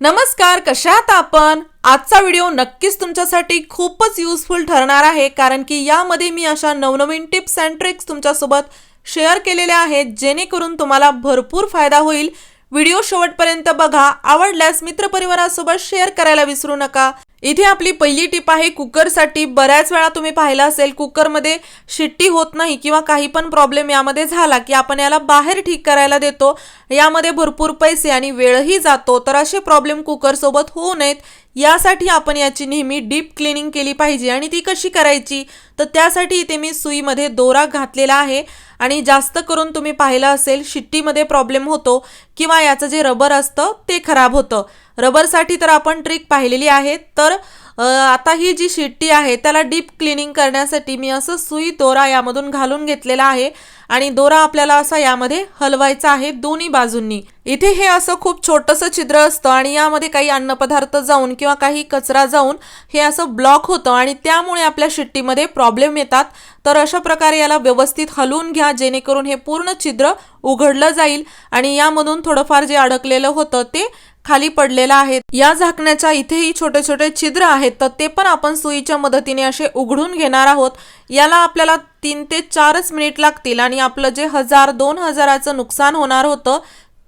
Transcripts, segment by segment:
नमस्कार कशात आपण? आजचा व्हिडिओ नक्कीच तुमच्यासाठी खूपच युजफुल ठरणार आहे कारण की यामध्ये मी अशा नवनवीन टिप्स अँड ट्रिक्स तुमच्यासोबत शेअर केलेल्या आहेत जेणेकरून तुम्हाला भरपूर फायदा होईल. व्हिडिओ शेवटपर्यंत बघा. आवडल्यास मित्रपरिवारासोबत शेअर करायला विसरू नका. इथे आपली पहिली टिप आहे कुकरसाठी बऱ्याच वेळा तुम्ही पाहिलं असेल कुकरमध्ये शिट्टी होत नाही किंवा काही पण प्रॉब्लेम यामध्ये झाला की आपण याला बाहेर ठीक करायला देतो. यामध्ये भरपूर पैसे आणि वेळही जातो. तर असे प्रॉब्लेम कुकरसोबत होऊ नयेत. यासाठी आपण याची नेहमी डीप क्लिनिंग केली पाहिजे. आणि ती कशी करायची? तर त्यासाठी इथे मी सुईमध्ये दोरा घातलेला आहे. आणि जास्त करून तुम्ही पाहिलं असेल शिट्टीमध्ये प्रॉब्लेम होतो किंवा याचं जे रबर असतं ते खराब होतं. रबरसाठी तर आपण ट्रिक पाहिलेली आहे. तर आता ही जी शिट्टी आहे त्याला डीप क्लिनिंग करण्यासाठी मी असं सुई दोरा यामधून घालून घेतलेला आहे आणि दोरा आपल्याला असा यामध्ये हलवायचा आहे दोन्ही बाजूंनी. इथे हे असं खूप छोटंसं छिद्र असतं आणि यामध्ये काही अन्नपदार्थ जाऊन किंवा काही कचरा जाऊन हे असं ब्लॉक होतं आणि त्यामुळे आपल्या शिट्टीमध्ये प्रॉब्लेम येतात. तर अशा प्रकारे याला व्यवस्थित हलवून घ्या जेणेकरून हे पूर्ण छिद्र उघडलं जाईल आणि यामधून थोडंफार जे अडकलेलं होतं ते खाली पडलेलं आहे. या झाकण्याच्या इथेही छोटे छोटे छिद्र आहेत तर ते पण आपण सुईच्या मदतीने असे उघडून घेणार आहोत. याला आपल्याला तीन ते चारच मिनिट लागतील आणि आपलं जे हजार दोन हजाराचं नुकसान होणार होतं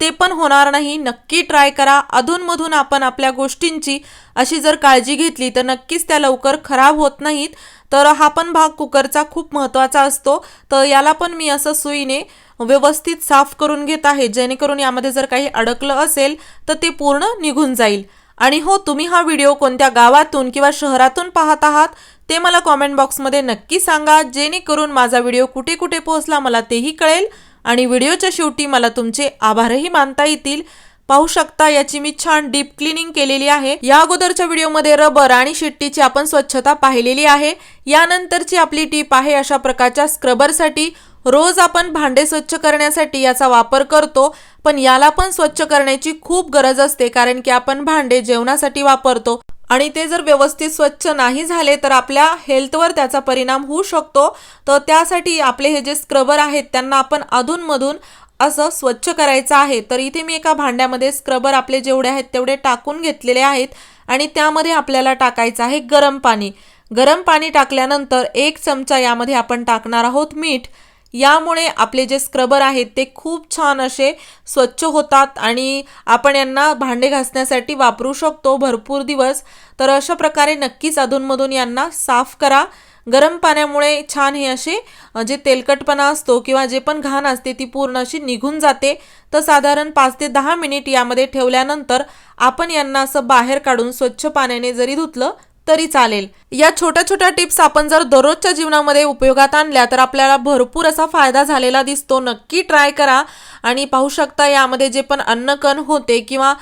ते पण होणार नाही. नक्की ट्राय करा. अधूनमधून आपण आपल्या गोष्टींची अशी जर काळजी घेतली तर नक्कीच त्या लवकर खराब होत नाहीत. तर हा पण भाग कुकरचा खूप महत्त्वाचा असतो. तर याला पण मी असं सुईने व्यवस्थित साफ करून घेत आहे. जेणेकरून यामध्ये जर काही अडकलं असेल तर ते पूर्ण निघून जाईल. आणि हो तुम्ही हा व्हिडिओ कोणत्या गावातून किंवा शहरातून पाहत आहात ते मला कॉमेंट बॉक्समध्ये नक्की सांगा. जेणेकरून माझा व्हिडिओ कुठे कुठे पोहोचला मला तेही कळेल. आणि व्हिडिओच्या शेवटी मला तुमचे आभारही मानता येतील. पाहू शकता याची मी छान डीप क्लिनिंग केलेली आहे. या अगोदरच्या व्हिडिओमध्ये रबर आणि शिट्टीची आपण स्वच्छता पाहिलेली आहे. यानंतरची आपली टीप आहे अशा प्रकारच्या स्क्रबरसाठी. रोज आपण भांडे स्वच्छ करण्यासाठी याचा वापर करतो पण याला पण स्वच्छ करण्याची खूप गरज असते कारण की आपण भांडे जेवणासाठी वापरतो आणि ते जर व्यवस्थित स्वच्छ नाही झाले तर आपल्या हेल्थवर त्याचा परिणाम होऊ शकतो. तर त्यासाठी आपले हे जे स्क्रबर आहेत त्यांना आपण अधूनमधून असं स्वच्छ करायचं आहे. तर इथे मी एका भांड्यामध्ये स्क्रबर आपले जेवढे आहेत तेवढे टाकून घेतलेले आहेत आणि त्यामध्ये आपल्याला टाकायचं आहे गरम पाणी. गरम पाणी टाकल्यानंतर एक चमचा यामध्ये आपण टाकणार आहोत मीठ. यामुळे आपले जे स्क्रबर आहेत ते खूप छान असे स्वच्छ होतात आणि आपण यांना भांडे घासण्यासाठी वापरू शकतो भरपूर दिवस. तर अशा प्रकारे नक्कीच अधूनमधून यांना साफ करा. गरम पाण्यामुळे छान हे असे जे तेलकटपणा असतो किंवा जे पण घाण असते ती पूर्ण अशी निघून जाते. तर साधारण पाच ते दहा मिनिट यामध्ये ठेवल्यानंतर आपण यांना असं बाहेर काढून स्वच्छ पाण्याने जरी धुतलं तरी चालेल. या छोट्या छोट्या टिप्स आपण जर दररोजच्या जीवनामध्ये उपयोगात आणल्या तर आपल्याला भरपूर असा फायदा झालेला दिसतो. नक्की ट्राय करा. आणि पाहू शकता यामध्ये जे पण अन्नकण होते किंवा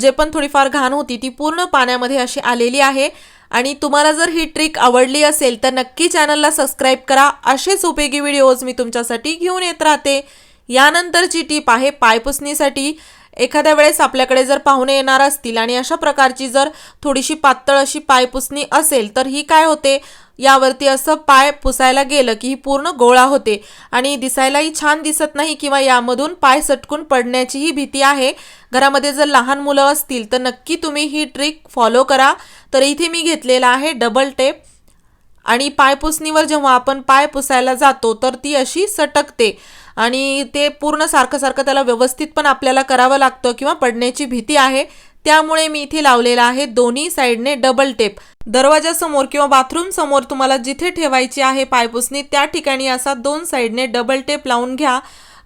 जे पण थोडीफार घाण होती ती पूर्ण पाण्यामध्ये अशी आलेली आहे. आणि तुम्हाला जर ही ट्रिक आवडली असेल तर नक्की चॅनलला सबस्क्राईब करा. असेच उपयोगी व्हिडिओज मी तुमच्यासाठी घेऊन येत राहते. यानंतरची टीप आहे पायपुसणीसाठी. एखाद्या वेळेस आपल्याकडे जर पाहुणे येणार असतील आणि अशा प्रकारची जर थोडीशी पातळ अशी पायपुसणी असेल तर ही काय होते? यावरती असं पाय पुसायला गेलं की ही पूर्ण गोळा होते. आणि दिसायलाही छान दिसत नाही किंवा यामधून पाय सटकून पडण्याचीही भीती आहे. घरामध्ये जर लहान मुलं असतील तर नक्की तुम्ही ही ट्रिक फॉलो करा. तर इथे मी घेतलेला आहे डबल टेप. आणि पायपुसणीवर जेव्हा आपण पाय पुसायला जातो तर ती अशी सटकते. आणि ते पूर्ण सारखं सारखं त्याला व्यवस्थित पण आपल्याला करावं लागतं किंवा पडण्याची भीती आहे. त्यामुळे मी इथे लावलेला आहे दोन्ही साईडने डबल टेप दरवाजासमोर किंवा बाथरूम समोर तुम्हाला जिथे ठेवायची आहे पायपुसणी त्या ठिकाणी असा दोन साईडने डबल टेप लावून घ्या.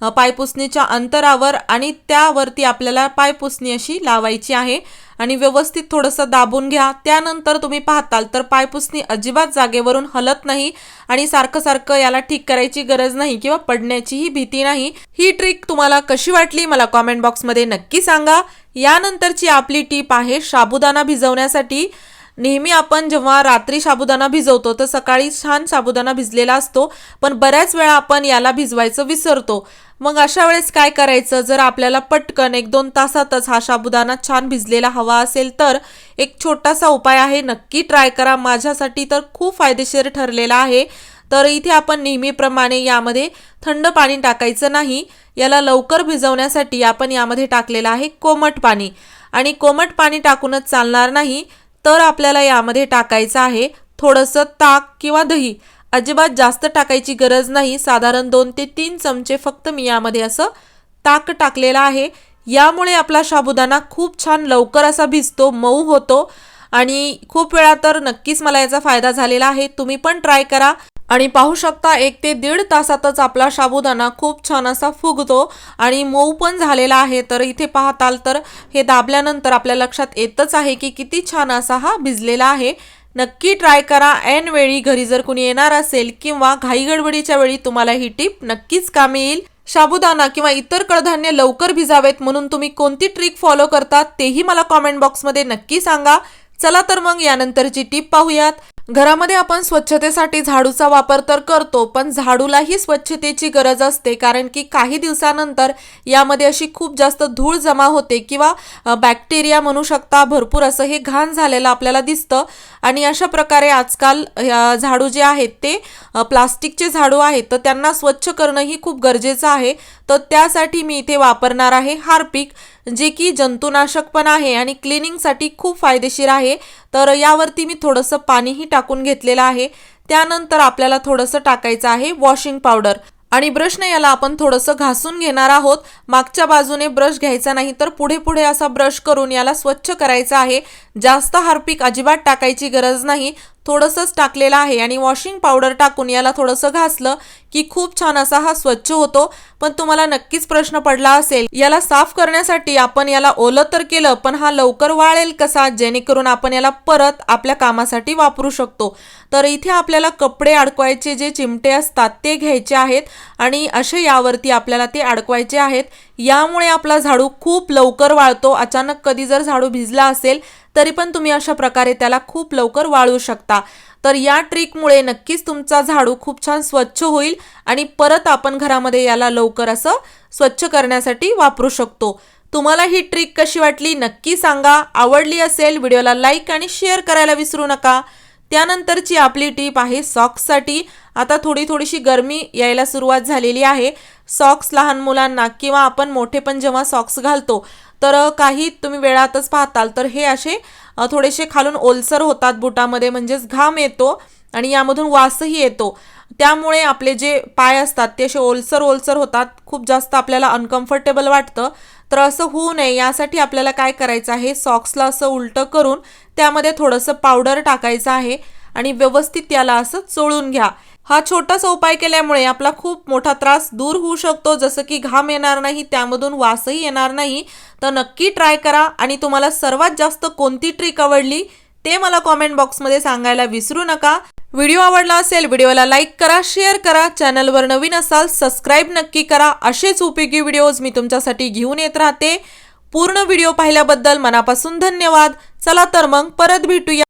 पायपुसणीच्या अंतरावर आणि त्यावरती आपल्याला पायपुसणी अशी लावायची आहे. आणि व्यवस्थित थोडंसं दाबून घ्या. त्यानंतर तुम्ही पाहताल तर पायपुसणी अजिबात जागेवरून हलत नाही आणि सारखं सारखं याला ठीक करायची गरज नाही किंवा पडण्याचीही भीती नाही. ही ट्रिक तुम्हाला कशी वाटली मला कॉमेंट बॉक्समध्ये नक्की सांगा. यानंतरची आपली टीप आहे साबुदाणा भिजवण्यासाठी. नेहमी आपण जेव्हा रात्री साबुदाणा भिजवतो तर सकाळी छान साबुदाणा भिजलेला असतो पण बऱ्याच वेळा आपण याला भिजवायचं विसरतो. मग अशा वेळेस काय करायचं? जर आपल्याला पटकन एक दोन तासातच हा साबुदाणा छान भिजलेला हवा असेल तर एक छोटासा उपाय आहे. नक्की ट्राय करा. माझ्यासाठी तर खूप फायदेशीर ठरलेला आहे. तर इथे आपण नेहमीप्रमाणे यामध्ये थंड पाणी टाकायचं नाही. याला लवकर भिजवण्यासाठी आपण यामध्ये टाकलेलं आहे कोमट पाणी. आणि कोमट पाणी टाकूनच चालणार नाही तर आपल्याला यामध्ये टाकायचं आहे थोडंसं ताक किंवा दही. अजिबात जास्त टाकायची गरज नाही. साधारण दोन ते तीन चमचे फक्त मी यामध्ये असं ताक टाकलेलं आहे. यामुळे आपला साबुदाणा खूप छान लवकर असा भिजतो मऊ होतो. आणि खूप वेळा तर नक्कीच मला याचा फायदा झालेला आहे. तुम्ही पण ट्राय करा. आणि पाहू शकता एक ते दीड तासातच आपला साबुदाणा खूप छान असा फुगतो. आणि मऊ पण झालेला आहे. तर इथे पाहताल तर हे दाबल्यानंतर आपल्या लक्षात येतच आहे की किती छान असा हा भिजलेला आहे. नक्की ट्राय करा. ऐन वेळी घरी जर कुणी येणार असेल किंवा घाईगडबडीच्या वेळी तुम्हाला ही टीप नक्कीच कामी येईल. साबुदाणा किंवा इतर कडधान्य लवकर भिजावेत म्हणून तुम्ही कोणती ट्रिक फॉलो करतात तेही मला कॉमेंट बॉक्समध्ये नक्की सांगा. चला तर मग यानंतरची टीप पाहूयात. घरामध्ये आपण स्वच्छतेसाठी झाडूचा वापर तर करतो पण झाडूलाही स्वच्छतेची गरज असते कारण की काही दिवसानंतर यामध्ये अशी खूप जास्त धूळ जमा होते किंवा बॅक्टेरिया म्हणू शकता भरपूर असं हे घाण झालेलं आपल्याला दिसतं. आणि अशा प्रकारे आजकाल झाडू जे आहेत ते प्लास्टिकचे झाडू आहेत तर त्यांना स्वच्छ करणंही खूप गरजेचं आहे. तर त्यासाठी मी इथे वापरणार आहे हार्पिक जे की जंतुनाशक पण आहे आणि क्लिनिंगसाठी खूप फायदेशीर आहे. तर यावरती मी थोडंसं पाणीही टाकून घेतलेलं आहे. त्यानंतर आपल्याला थोडंसं टाकायचं आहे वॉशिंग पावडर. आणि ब्रशने याला आपण थोडंसं घासून घेणार आहोत. मागच्या बाजूने ब्रश घ्यायचा नाही तर पुढे पुढे असा ब्रश करून याला स्वच्छ करायचा आहे. जास्त हार्पिक अजिबात टाकायची गरज नाही. थोडंसंच टाकलेलं आहे आणि वॉशिंग पावडर टाकून याला थोडंसं घासलं की खूप छान असा हा स्वच्छ होतो. पण तुम्हाला नक्कीच प्रश्न पडला असेल याला साफ करण्यासाठी आपण याला ओलं तर केलं पण हा लवकर वाळेल कसा? जेणेकरून आपण याला परत आपल्या कामासाठी वापरू शकतो. तर इथे आपल्याला कपडे अडकवायचे जे चिमटे असतात ते घ्यायचे आहेत आणि असे यावरती आपल्याला ते अडकवायचे आहेत. यामुळे आपला झाडू खूप लवकर वाळतो. अचानक कधी जर झाडू भिजला असेल तरी पण तुम्ही अशा प्रकारे त्याला खूप लवकर वाळू शकता. तर या ट्रिकमुळे नक्कीच तुमचा झाडू खूप छान स्वच्छ होईल आणि परत आपण घरामध्ये याला लवकर असं स्वच्छ करण्यासाठी वापरू शकतो. तुम्हाला ही ट्रिक कशी वाटली नक्की सांगा. आवडली असेल व्हिडिओला लाईक आणि शेअर करायला विसरू नका. त्यानंतरची आपली टीप आहे सॉक्ससाठी आता थोडी थोडीशी गरमी यायला सुरुवात झालेली आहे. सॉक्स लहान मुलांना किंवा आपण मोठे पण जेव्हा सॉक्स घालतो तर काही तुम्ही वेळातच पाहताल तर हे असे थोडेसे खालून ओलसर होतात बुटामध्ये म्हणजेच घाम येतो आणि यामधून वासही येतो. त्यामुळे आपले जे पाय असतात ते असे ओलसर ओलसर होतात खूप जास्त आपल्याला अनकम्फर्टेबल वाटतं. तर असं होऊ नये यासाठी आपल्याला काय करायचं आहे सॉक्सला असं उलटं करून त्यामध्ये थोडंसं पावडर टाकायचं आहे आणि व्यवस्थित त्याला असं चोळून घ्या. हा छोटासा उपाय केल्यामुळे आपला खूप मोठा त्रास दूर होऊ शकतो. जसं की घाम येणार नाही त्यामधून वासही येणार नाही. तर नक्की ट्राय करा आणि तुम्हाला सर्वात जास्त कोणती ट्रिक आवडली ते मला कॉमेंट बॉक्समध्ये सांगायला विसरू नका. व्हिडिओ आवडला असेल व्हिडिओला लाईक करा शेअर करा. चॅनलवर नवीन असाल सबस्क्राईब नक्की करा. असेच उपयोगी व्हिडिओज मी तुमच्यासाठी घेऊन येत राहते. पूर्ण व्हिडिओ पाहिल्याबद्दल मनापासून धन्यवाद. चला तर मग परत भेटूया.